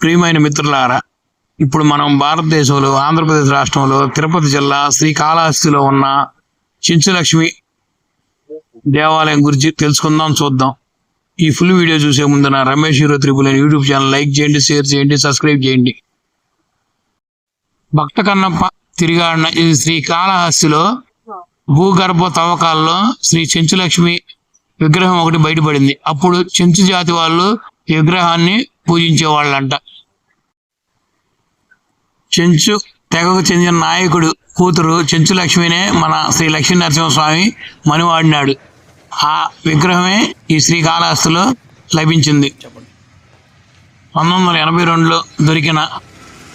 ప్రియమైన మిత్రులారా ఇప్పుడు మనం భారతదేశంలో ఆంధ్రప్రదేశ్ రాష్ట్రంలో తిరుపతి జిల్లా శ్రీకాళహస్తిలో ఉన్న చించులక్ష్మి దేవాలయం గురించి తెలుసుకుందాం చూద్దాం. ఈ ఫుల్ వీడియో చూసే ముందు నా Ramesh hero triple YouTube channel like చేయండి షేర్ చేయండి సబ్స్క్రైబ్ చేయండి. భక్త కన్నప్ప తిరిగాడిన ఇది శ్రీకాళహస్తిలో భూగర్భ తవ్వకాల్లో శ్రీ చెంచులక్ష్మి విగ్రహం ఒకటి బయటపడింది. అప్పుడు చెంచు జాతి వాళ్ళు ఈ విగ్రహాన్ని పూజించేవాళ్ళంట. చెంచు తెగకు చెందిన నాయకుడు కూతురు చెంచు లక్ష్మినే మన శ్రీ లక్ష్మీ నరసింహస్వామి మనువాడినాడు. ఆ విగ్రహమే ఈ శ్రీకాళహస్తిలో లభించింది. పంతొమ్మిది వందల ఎనభై రెండులో దొరికిన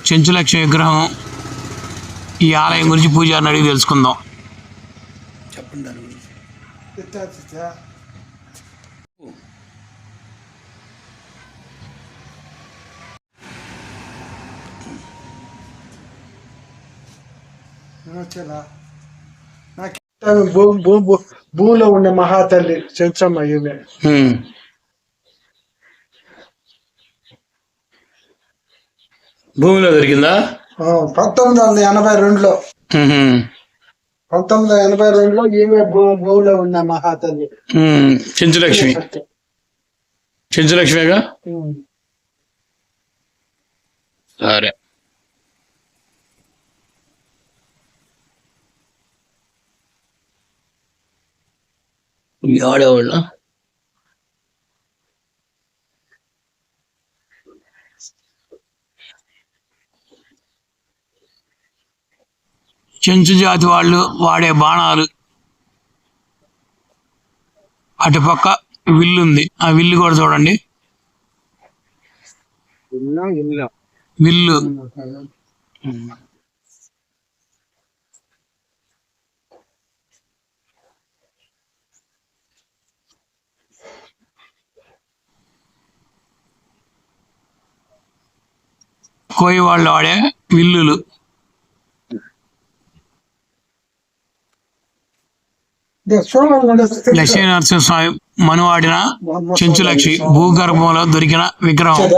చెంచులక్ష్మి విగ్రహం ఈ ఆలయం గురించి పూజారిని అడిగి తెలుసుకుందాం. చెప్పండి వచ్చేలా నాకు భూమిలో ఉండే మహాతల్లి చెంచమ్మ ఈమె. భూమిలో దొరికిందా? పంతొమ్మిది వందల ఎనభై రెండులో. పంతొమ్మిది వందల ఎనభై రెండులో ఈమె భూ భూమిలో ఉన్న మహాతల్లి. చెంచులక్ష్మి. చెంచులక్ష్మిగా. సరే. ఆడేవాళ్ళ? చెంచు జాతి వాళ్ళు వాడే బాణాలు. అటుపక్క విల్లు ఉంది ఆ విల్లు కూడా చూడండి. విల్లు. కోయి వాళ్ళు వాడే విల్లులు లక్ష్మీ నరసింహస్వామి మనువాడిన చెంచులక్ష్మి భూగర్భంలో దొరికిన విగ్రహం.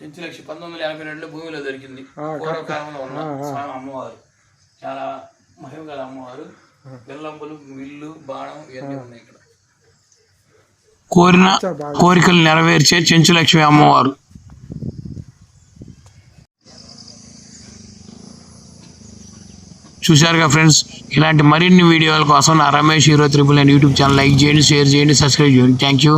కదా? చెంచులక్ష్మి పంతొమ్మిది వందల యాభై రెండులో భూమిలో దొరికింది. పూర్వకాలంలో ఉన్న. స్వామి అమ్మవారు. చాలా మహిమ గల అమ్మవారు. బెల్లంబులు విల్లు బాణం ఇవన్నీ ఉన్నాయి ఇక్కడ. కోరిన కోరికలు నెరవేర్చే చెంచులక్ష్మి అమ్మవారు. చూశారుగా ఫ్రెండ్స్ ఇలాంటి మరిన్ని వీడియోల కోసం నా Ramesh hero triple and YouTube channel like చేయండి షేర్ చేయండి సబ్స్క్రైబ్ చేయండి. Thank you